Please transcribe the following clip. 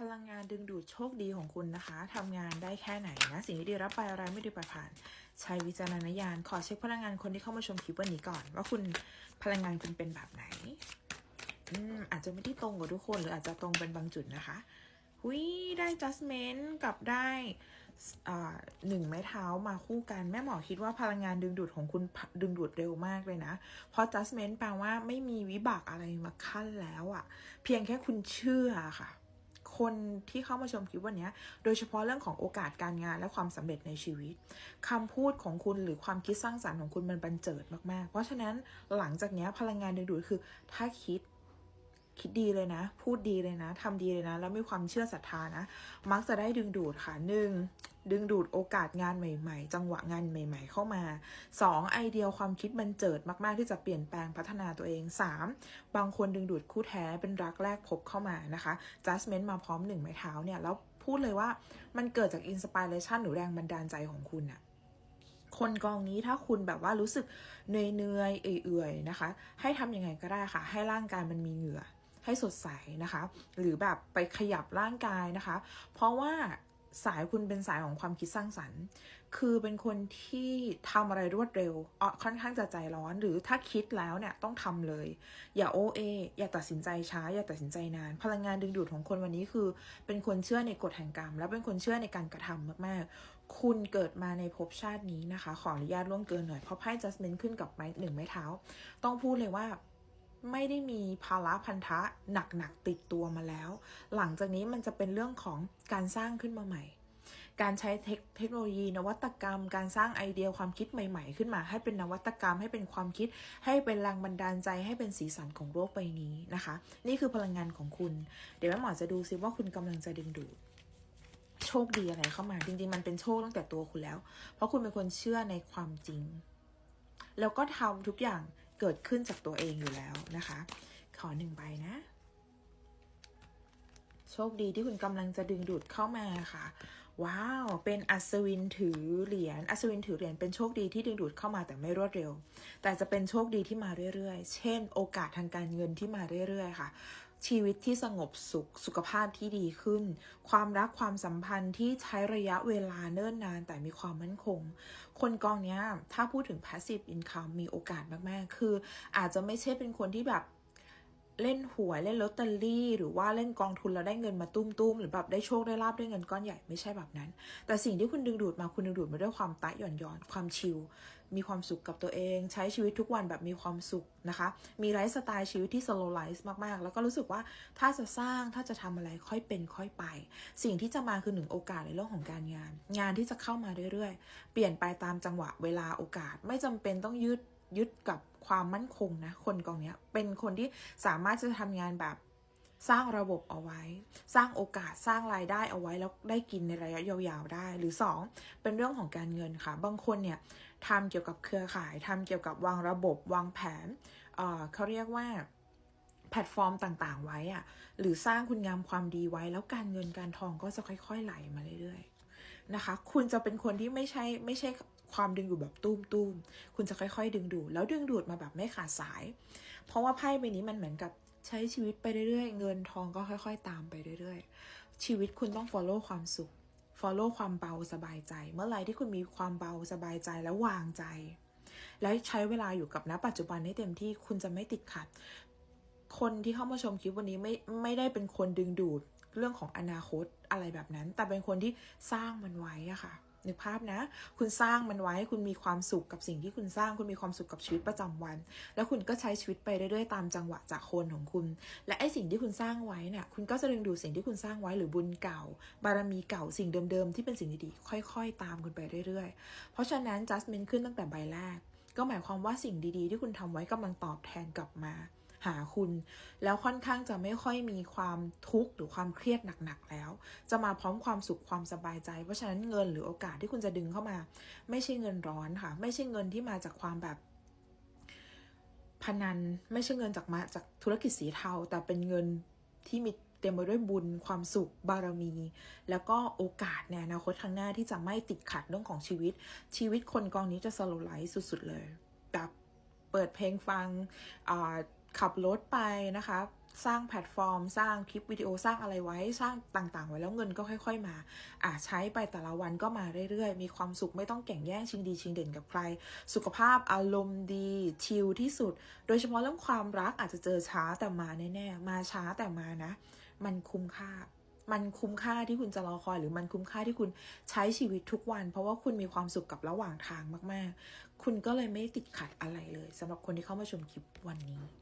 พลังงานดึงดูดโชคดีของคุณนะคะทำงานได้แค่ไหนนะ สิ่งที่ดีรับไปอะไรไม่ดีไปผ่าน ใช้วิจารณญาณ ขอเช็คพลังงานคนที่เข้ามาชมคลิปวันนี้ก่อน ว่าคุณพลังงานคุณเป็นแบบไหนอืมอาจจะไม่ได้ตรงกับทุกคน หรืออาจจะตรงเป็นบางจุดนะคะหุยได้ adjustment กับได้อ่าหนึ่งไม้เท้ามาคู่กัน แม่หมอคิดว่าพลังงานดึงดูดของคุณดึงดูดเร็วมากเลยนะ เพราะ adjustment แปลว่าไม่มีวิบากอะไรมาขั้นแล้วอะเพียงแค่คุณเชื่อค่ะ คนที่เข้ามาชมคลิปวันนี้โดยเฉพาะเรื่องของโอกาสการงานและความสำเร็จในชีวิตคำพูดของคุณหรือความคิดสร้างสรรค์ของคุณมันบันเจิดมากๆ เพราะฉะนั้นหลังจากนี้พลังงานดึงดูดคือ ถ้าคิด คิดดีเลยนะ พูดดีเลยนะทำดีเลยนะ แล้วมีความเชื่อศรัทธานะ มักจะได้ดึงดูดค่ะหนึ่งดึงดูดโอกาสงานใหม่ ๆ จังหวะงานใหม่ ๆ เข้ามาสองไอเดียความคิดมันเจิดมาก ๆ ที่จะเปลี่ยนแปลงพัฒนาตัวเองสามบางคนดึงดูดคู่แท้เป็นรักแรกพบเข้ามานะคะ judgment มาพร้อมหนึ่งไม้เท้าเนี่ย แล้วพูดเลยว่ามันเกิดจากอินสปิเรชันหรือแรงบันดาลใจของคุณอะคนกองนี้ถ้าคุณแบบว่ารู้สึกเหนื่อยๆเอื่อยๆนะคะ ให้ทำยังไงก็ได้ค่ะ ให้ร่างกายมันมีเหงื่อ ให้สดใสนะคะ หรือแบบไปขยับร่างกายนะคะ เพราะว่าสายคุณเป็นสายของความคิดสร้างสรรค์ คือเป็นคนที่ทำอะไรรวดเร็วอะค่อนข้างจะใจร้อน หรือถ้าคิดแล้วเนี่ยต้องทำเลย อย่าโอเอ อย่าตัดสินใจช้า อย่าตัดสินใจนาน พลังงานดึงดูดของคนวันนี้คือ เป็นคนเชื่อในกฎแห่งกรรม และเป็นคนเชื่อในการกระทำมากๆ คุณเกิดมาในภพชาตินี้นะคะ ขออนุญาตล่วงเกินหน่อย เพราะไพ่ judgment ขึ้นกับไม้หนึ่งไม้เท้า ต้องพูดเลยว่า ไม่ได้มีภาระพันธะหนักๆติดตัวมาแล้ว หลังจากนี้มันจะเป็นเรื่องของการสร้างขึ้นมาใหม่ การใช้เทคเทคโนโลยีนวัตกรรม การสร้างไอเดียความคิดใหม่ ๆ ขึ้นมา ให้เป็นนวัตกรรม ให้เป็นความคิด ให้เป็นแรงบันดาลใจ ให้เป็นสีสันของโลกใบนี้นะคะ นี่คือพลังงานของคุณ เดี๋ยวแม่หมอจะดูซิว่าคุณกำลังจะดึงดูดโชคดีอะไรเข้ามา จริงๆ มันเป็นโชคตั้งแต่ตัวคุณแล้ว เพราะคุณเป็นคนเชื่อในความจริง แล้วก็ทำทุกอย่าง เกิดขึ้นจากตัวเองอยู่แล้วนะคะ ขอหนึ่งใบนะ โชคดีที่คุณกำลังจะดึงดูดเข้ามาค่ะ ว้าว เป็นอัศวินถือเหรียญ อัศวินถือเหรียญเป็นโชคดีที่ดึงดูดเข้ามาแต่ไม่รวดเร็ว แต่จะเป็นโชคดีที่มาเรื่อยๆ เช่น โอกาสทางการเงินที่มาเรื่อยๆ ค่ะ ชีวิตที่สงบสุข สุขภาพที่ดีขึ้น ความรักความสัมพันธ์ที่ใช้ระยะเวลาเนิ่นนานแต่มีความมั่นคง คนกองนี้ถ้าพูดถึง passive income มีโอกาสมากๆ คือ อาจจะไม่ใช่เป็นคนที่แบบเล่นหวยเล่นลอตเตอรี่ หรือว่าเล่นกองทุนแล้วได้เงินมาตุ้มๆ หรือแบบได้โชคได้ลาบได้เงินก้อนใหญ่ไม่ใช่แบบนั้น แต่สิ่งที่คุณดึงดูดมาคุณดึงดูดมาด้วยความตะหย่อนยอนความชิล มีความสุขกับตัวเอง ใช้ชีวิตทุกวันแบบมีความสุขนะคะ มีไลฟ์สไตล์ชีวิตที่ slow life มากๆ แล้วก็รู้สึกว่าถ้าจะสร้างถ้าจะทำอะไรค่อยเป็นค่อยไป สิ่งที่จะมาคือหนึ่งโอกาสในเรื่องของการงาน งานที่จะเข้ามาเรื่อยๆ เปลี่ยนไปตามจังหวะเวลาโอกาสไม่จำเป็นต้องยึดยึดกับความมั่นคงนะคนกองเนี้ยเป็นคนที่สามารถจะทำงานแบบ สร้างระบบเอาไว้ สร้างโอกาสสร้างรายได้เอาไว้แล้วได้กินในระยะยาวๆได้ หรือสองเป็นเรื่องของการเงินค่ะ บางคนเนี่ยทำเกี่ยวกับเครือข่ายทำเกี่ยวกับวางระบบวางแผนเเขาเรียกว่าแพลตฟอร์มต่างๆ ไว้อะหรือสร้างคุณงามความดีไว้ แล้วการเงินการทองก็จะค่อยๆไหลมาเรื่อยๆนะคะ คุณจะเป็นคนที่ไม่ใช่ไม่ใช่ความดึงดูดแบบตุ้มตุ้มๆคุณจะค่อยๆ ดึงดูดแล้วดึงดูดมาแบบไม่ขาดสาย เพราะว่าไพ่ใบนี้มันเหมือนกับ ใช้ชีวิตไปเรื่อยๆ เงินทองก็ค่อย ๆ ตามไปเรื่อยๆ ชีวิตคุณต้อง follow ความสุข follow ความเบาสบายใจ เมื่อไหร่ที่คุณมีความเบาสบายใจและวางใจ และใช้เวลาอยู่กับณปัจจุบันให้เต็มที่คุณจะไม่ติดขัด คนที่เข้ามาชมคลิปวันนี้ไม่ไม่ได้เป็นคนดึงดูดเรื่องของอนาคตอะไรแบบนั้น แต่เป็นคนที่สร้างมันไว้อะค่ะ นึกภาพนะ คุณสร้างมันไว้คุณมีความสุขกับสิ่งที่คุณสร้าง คุณมีความสุขกับชีวิตประจำวัน แล้วคุณก็ใช้ชีวิตไปเรื่อยๆตามจังหวะจากคนของคุณ และไอ้สิ่งที่คุณสร้างไว้เนี่ยคุณก็จะดึงดูดสิ่งที่คุณสร้างไว้หรือบุญเก่า บารมีเก่าสิ่งเดิมๆที่เป็นสิ่งดีๆค่อย ๆ ตามคุณไปเรื่อยๆ เพราะฉะนั้น justment ขึ้นตั้งแต่ใบแรก ก็หมายความว่าสิ่งดีๆ ที่คุณทำไว้กำลังตอบแทนกลับมา หาคุณ แล้วค่อนข้างจะไม่ค่อยมีความทุกข์หรือความเครียดหนักๆแล้ว จะมาพร้อมความสุขความสบายใจ เพราะฉะนั้นเงินหรือโอกาสที่คุณจะดึงเข้ามา ไม่ใช่เงินร้อนค่ะ ไม่ใช่เงินที่มาจากความแบบพนันไม่ใช่เงินจากมาจากธุรกิจสีเทา แต่เป็นเงินที่มีเต็มไปด้วยบุญความสุขบารมี แล้วก็โอกาสในอนาคตข้างหน้าที่จะไม่ติดขัดเรื่องของชีวิต ชีวิตคนกองนี้จะสโลไลฟ์สุด ๆ เลย แบบเปิดเพลงฟังอ่า ขับรถไปนะคะ สร้างแพลตฟอร์ม สร้างคลิปวิดีโอสร้างอะไรไว้สร้างต่างๆ ไว้แล้วเงินก็ค่อย ๆมาอะใช้ไปแต่ละวันก็มาเรื่อยๆ มีความสุขไม่ต้องแข่งแย่งชิงดีชิงเด่นกับใคร สุขภาพอารมณ์ดีชิลที่สุด โดยเฉพาะเรื่องความรักอาจจะเจอช้าแต่มาแน่ๆมาช้าแต่มานะ มันคุ้มค่ามันคุ้มค่าที่คุณจะรอคอยหรือมันคุ้มค่าที่คุณใช้ชีวิตทุกวัน เพราะว่าคุณมีความสุขกับระหว่างทางมาก ๆ คุณก็เลยไม่ติดขัดอะไรเลยสำหรับคนที่เข้ามาชมคลิปวันนี้